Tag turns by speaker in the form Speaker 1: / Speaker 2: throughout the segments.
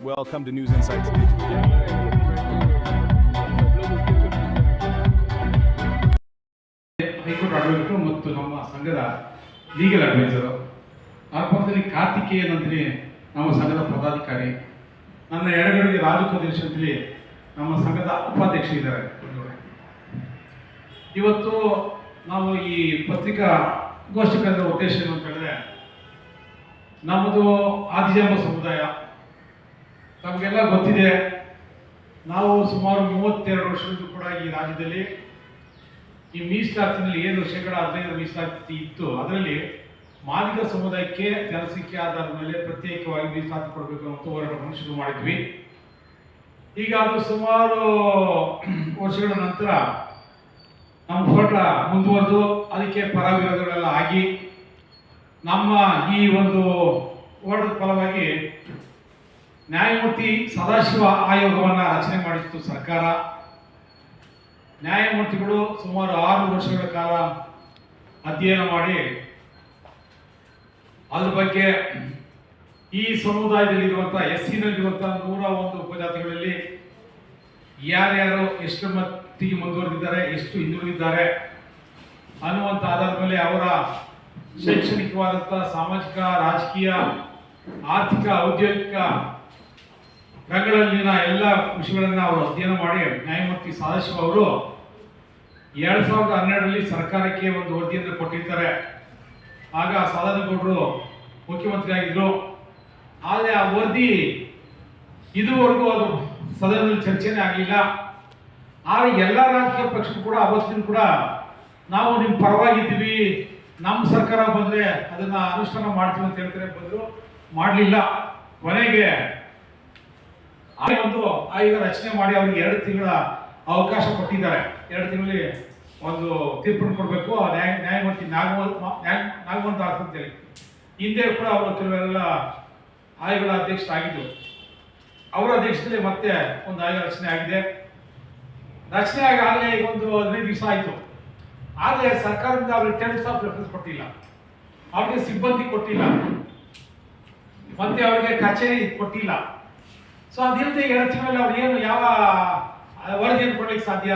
Speaker 1: Welcome to News Insights.
Speaker 2: ಮತ್ತು ನಮ್ಮ ಸಂಘದ ಲೀಗಲ್ ಅಡ್ವೈಸರು ಆ ಪಕ್ಕದಲ್ಲಿ ಕಾರ್ತಿಕೇಯನ್ ಅಂತೇಳಿ ನಮ್ಮ ಸಂಘದ ಪದಾಧಿಕಾರಿ ನನ್ನ ಎಡಗಡೆಗೆ ರಾಜು ಕದೇಶ್ ಅಂತೇಳಿ ನಮ್ಮ ಸಂಘದ ಉಪಾಧ್ಯಕ್ಷ ಇದ್ದಾರೆ ಇವತ್ತು ನಾವು ಈ ಪತ್ರಿಕಾ ಗೋಷ್ಠಿ ಕರೆದ ಉದ್ದೇಶ ಏನು ಅಂತ ಹೇಳಿದ್ರೆ ನಮ್ಮದು ಆದಿಜಾಂಬ ಸಮುದಾಯ ನಮಗೆಲ್ಲ ಗೊತ್ತಿದೆ, ನಾವು ಸುಮಾರು ಮೂವತ್ತೆರಡು ವರ್ಷದಿಂದ ಕೂಡ ಈ ರಾಜ್ಯದಲ್ಲಿ ಈ ಮೀಸಲಾತಿನಲ್ಲಿ ಏನು ಶೇಕಡ ಹದಿನೈದು ಮೀಸಲಾತಿ ಇತ್ತು, ಅದರಲ್ಲಿ ಮಾದಿಗ ಸಮುದಾಯಕ್ಕೆ ಜನಸಂಖ್ಯೆ ಆಧಾರದ ಮೇಲೆ ಪ್ರತ್ಯೇಕವಾಗಿ ಮೀಸಲಾತಿ ಕೊಡಬೇಕು ಅಂತ ಹೋರಾಟವನ್ನು ಶುರು ಮಾಡಿದ್ವಿ. ಈಗ ಅದು ಸುಮಾರು ವರ್ಷಗಳ ನಂತರ ನಮ್ಮ ಹೋರಾಟ ಮುಂದುವರೆದು, ಅದಕ್ಕೆ ಪರ ಆಗಿ ನಮ್ಮ ಈ ಒಂದು ಹೋರಾಟದ ಫಲವಾಗಿ ನ್ಯಾಯಮೂರ್ತಿ ಸದಾಶಿವ ಆಯೋಗವನ್ನು ರಚನೆ ಮಾಡಿತ್ತು ಸರ್ಕಾರ. ನ್ಯಾಯಮೂರ್ತಿಗಳು ಸುಮಾರು ಆರು ವರ್ಷಗಳ ಕಾಲ ಅಧ್ಯಯನ ಮಾಡಿ ಅದ್ರ ಬಗ್ಗೆ ಈ ಸಮುದಾಯದಲ್ಲಿರುವಂಥ ಎಸ್ ಸಿನಲ್ಲಿರುವಂಥ ನೂರ ಒಂದು ಉಪಜಾತಿಗಳಲ್ಲಿ ಯಾರ್ಯಾರು ಎಷ್ಟು ಮಟ್ಟಿಗೆ ಮುಂದುವರೆದಿದ್ದಾರೆ, ಎಷ್ಟು ಹಿಂದುಳಿದಿದ್ದಾರೆ ಅನ್ನುವಂಥ ಆಧಾರದ ಮೇಲೆ ಅವರ ಶೈಕ್ಷಣಿಕವಾದಂಥ ಸಾಮಾಜಿಕ, ರಾಜಕೀಯ, ಆರ್ಥಿಕ, ಔದ್ಯೋಗಿಕ ರಂಗಗಳಲ್ಲಿನ ಎಲ್ಲ ವಿಷಯಗಳನ್ನು ಅವರು ಅಧ್ಯಯನ ಮಾಡಿ ನ್ಯಾಯಮೂರ್ತಿ ಸದಾಶಿವ ಅವರು ಎರಡ್ ಸಾವಿರದ ಹನ್ನೆರಡರಲ್ಲಿ ಸರ್ಕಾರಕ್ಕೆ ಒಂದು ವರದಿಯನ್ನು ಕೊಟ್ಟಿರ್ತಾರೆ. ಆಗ ಸದಾನಗೌಡರು ಮುಖ್ಯಮಂತ್ರಿ ಆಗಿದ್ರು ಆದರೆ ಆ ವರದಿ ಇದುವರೆಗೂ ಅದು ಸದನದಲ್ಲಿ ಚರ್ಚೆನೇ ಆಗಲಿಲ್ಲ. ಆದರೆ ಎಲ್ಲ ರಾಜಕೀಯ ಪಕ್ಷಗಳು ಕೂಡ ಅವತ್ತಿನ ಕೂಡ ನಾವು ನಿಮ್ಮ ಪರವಾಗಿದ್ದೀವಿ. ನಮ್ಮ ಸರ್ಕಾರ ಬಂದರೆ ಅದನ್ನ ಅನುಷ್ಠಾನ ಮಾಡ್ತೀವಿ ಅಂತ ಹೇಳ್ತಾರೆ. ಬಂದರು, ಮಾಡಲಿಲ್ಲ. ಕೊನೆಗೆ ಆ ಒಂದು ಆಯೋಗ ರಚನೆ ಮಾಡಿ ಅವ್ರಿಗೆ ಎರಡು ತಿಂಗಳ ಅವಕಾಶ ಕೊಟ್ಟಿದ್ದಾರೆ. ಎರಡು ತಿಂಗಳಲ್ಲಿ ಒಂದು ತೀರ್ಪನ್ನು ಕೊಡಬೇಕು ನ್ಯಾಯ, ನ್ಯಾಯಮೂರ್ತಿ ನಾಗವಂತ ನಾಗವಂತ ಅಂತೇಳಿ ಹಿಂದೆ ಕೂಡ ಅವರು ಕೆಲವೆಲ್ಲ ಆಯೋಗಗಳ ಅಧ್ಯಕ್ಷರಾಗಿದ್ದರು ಅವರ ಅಧ್ಯಕ್ಷದಲ್ಲಿ ಮತ್ತೆ ಒಂದು ಆಯೋಗ ರಚನೆ ಆಗಿದೆ. ರಚನೆ ಆಗಿ ಆಗಲೇ ಈಗ ಒಂದು ಹದಿನೈದು ದಿವಸ ಆಯಿತು. ಆದರೆ ಸರ್ಕಾರದಿಂದ ಅವರಿಗೆ ಟೆನ್ಸ್ ಆಫ್ ರೆಫರೆನ್ಸ್ ಕೊಟ್ಟಿಲ್ಲ. ಅವ್ರಿಗೆ ಸಿಬ್ಬಂದಿ ಕೊಟ್ಟಿಲ್ಲ. ಮತ್ತೆ ಅವರಿಗೆ ಕಚೇರಿ ಕೊಟ್ಟಿಲ್ಲ. ಸೊ ಅದಿಲ್ಲದೆ ಮೇಲೆ ಅವ್ರು ಏನು ಯಾವ ವರದಿಯನ್ನು ಕೊಡ್ಲಿಕ್ಕೆ ಸಾಧ್ಯ?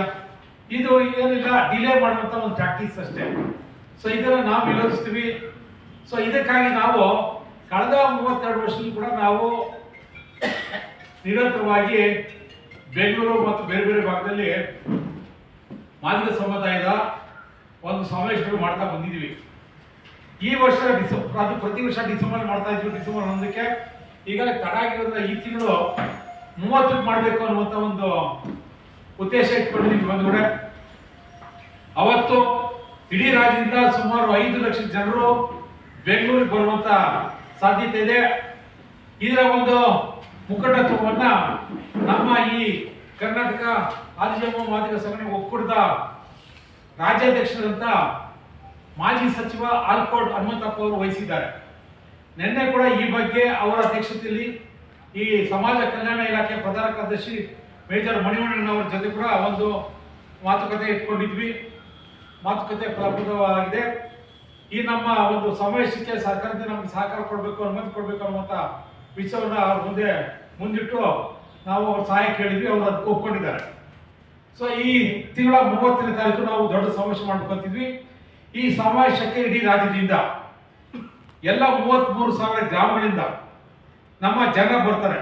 Speaker 2: ಇದು ಏನಿಲ್ಲ ಡಿಲೇ ಮಾಡುವಂತ ಒಂದು ಪ್ರಾಕ್ಟೀಸ್ ಅಷ್ಟೇ. ಸೊ ಇದನ್ನ ನಾವು ವಿರೋಧಿಸ್ತೀವಿ. ಸೊ ಇದಕ್ಕಾಗಿ ನಾವು ಕಳೆದ ಮೂವತ್ತೆರಡು ವರ್ಷದಲ್ಲಿ ಕೂಡ ನಾವು ನಿರಂತರವಾಗಿ ಬೆಂಗಳೂರು ಮತ್ತು ಬೇರೆ ಬೇರೆ ಭಾಗದಲ್ಲಿ ಮಾದಿಗ ಸಮುದಾಯದ ಒಂದು ಸಮಾವೇಶಗಳು ಮಾಡ್ತಾ ಬಂದಿದ್ದೀವಿ. ಈ ವರ್ಷ ಡಿಸೆಂಬರ್, ಅದು ಪ್ರತಿ ವರ್ಷ ಡಿಸೆಂಬರ್ ಮಾಡ್ತಾ ಇದ್ವಿ, ಡಿಸೆಂಬರ್ ಒಂದಕ್ಕೆ. ಈಗಲೇ ತಡ ಆಗಿರೋದ್ರ ಈ ತಿಂಗಳು ಮೂವತ್ತು ಮಾಡಬೇಕು ಅನ್ನುವಂತ ಒಂದು ಉದ್ದೇಶ ಇಟ್ಕೊಂಡಿದ್ದೀವಿ ಕೂಡ ಅವತ್ತು ಇಡೀ ರಾಜ್ಯದಿಂದ ಸುಮಾರು ಐದು ಲಕ್ಷ ಜನರು ಬೆಂಗಳೂರಿಗೆ ಬರುವಂತ ಸಾಧ್ಯತೆ ಇದೆ. ಇದರ ಒಂದು ಮುಖಂಡತ್ವವನ್ನ ನಮ್ಮ ಈ ಕರ್ನಾಟಕ ಆದಿಜಮ್ಮ ಮಾದಿಗ ಸಂಘಟನೆ ಒಕ್ಕೂಟದ ರಾಜ್ಯಾಧ್ಯಕ್ಷರಂತ ಮಾಜಿ ಸಚಿವ ಆಲ್ಕೋಟ್ ಹನುಮಂತಪ್ಪ ಅವರು ವಹಿಸಿದ್ದಾರೆ. ನಿನ್ನೆ ಕೂಡ ಈ ಬಗ್ಗೆ ಅವರ ಅಧ್ಯಕ್ಷತೆಯಲ್ಲಿ ಈ ಸಮಾಜ ಕಲ್ಯಾಣ ಇಲಾಖೆ ಪ್ರಧಾನ ಕಾರ್ಯದರ್ಶಿ ಮೇಜರ್ ಮಣಿವಣ್ಣನವರ ಜೊತೆ ಕೂಡ ಒಂದು ಮಾತುಕತೆ ಇಟ್ಕೊಂಡಿದ್ವಿ. ಮಾತುಕತೆ ಫಲಪ್ರದವಾಗಿದೆ. ಈ ನಮ್ಮ ಒಂದು ಸಮಾವೇಶಕ್ಕೆ ಸರ್ಕಾರದಿಂದ ನಮಗೆ ಸಹಕಾರ ಕೊಡಬೇಕು, ಅನುಮತಿ ಕೊಡಬೇಕು ಅನ್ನುವಂಥ ವಿಷಯವನ್ನು ಅವ್ರ ಮುಂದೆ ಮುಂದಿಟ್ಟು ನಾವು ಅವ್ರ ಸಹಾಯ ಕೇಳಿದ್ವಿ, ಅವರು ಅದಕ್ಕೆ ಒಪ್ಕೊಂಡಿದ್ದಾರೆ. ಸೊ ಈ ತಿಂಗಳ ಮೂವತ್ತನೇ ತಾರೀಕು ನಾವು ದೊಡ್ಡ ಸಮಾವೇಶ ಮಾಡ್ಕೊತಿದ್ವಿ ಈ ಸಮಾವೇಶಕ್ಕೆ ಇಡೀ ರಾಜ್ಯದಿಂದ ಎಲ್ಲ ಮೂವತ್ತ್ಮೂರು ಸಾವಿರ ಗ್ರಾಮಗಳಿಂದ ನಮ್ಮ ಜನ ಬರ್ತಾರೆ.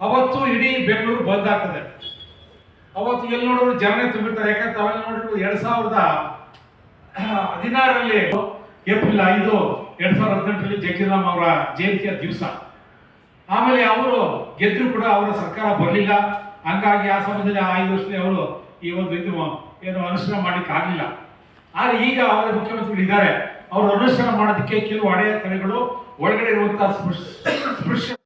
Speaker 2: ಅವತ್ತು ಇಡೀ ಬೆಂಗಳೂರು ಬಂದ್ ಆಗ್ತದೆ. ಅವತ್ತು ಎಲ್ಲಿ ನೋಡಿದ್ರು ಜನನೇ ತುಂಬಿರ್ತಾರೆ. ಯಾಕಂದ್ರೆ ತಾವೆಲ್ಲ ನೋಡಿದ್ರು ಎರಡ್ ಸಾವಿರದ ಹದಿನಾರರಲ್ಲಿ ಏಪ್ರಿಲ್ ಐದು, ಎರಡ್ ಸಾವಿರದ ಹದಿನೆಂಟರಲ್ಲಿ ಜಗಜೀರಾಮ್ ಅವರ ಜಯಂತಿಯ ದಿವಸ. ಆಮೇಲೆ ಅವರು ಗೆದ್ರು ಕೂಡ ಅವರ ಸರ್ಕಾರ ಬರಲಿಲ್ಲ. ಹಂಗಾಗಿ ಆ ಸಮಯದಲ್ಲಿ ಆ ಐದು ವರ್ಷದಲ್ಲಿ ಅವರು ಈ ಒಂದು ಇದು ಏನು ಅನುಷ್ಠಾನ ಮಾಡ್ಲಿಕ್ಕೆ ಆಗಲಿಲ್ಲ. ಆದರೆ ಈಗ ಅವರ ಮುಖ್ಯಮಂತ್ರಿಗಳು ಇದ್ದಾರೆ ಅವರು ಅನುಷ್ಠಾನ ಮಾಡೋದಕ್ಕೆ ಕೆಲವು ಹಳೆಯ ತಲೆಗಳು ಒಳಗಡೆ ಇರುವಂತಹ ಸ್ಪೃಶ್ಯ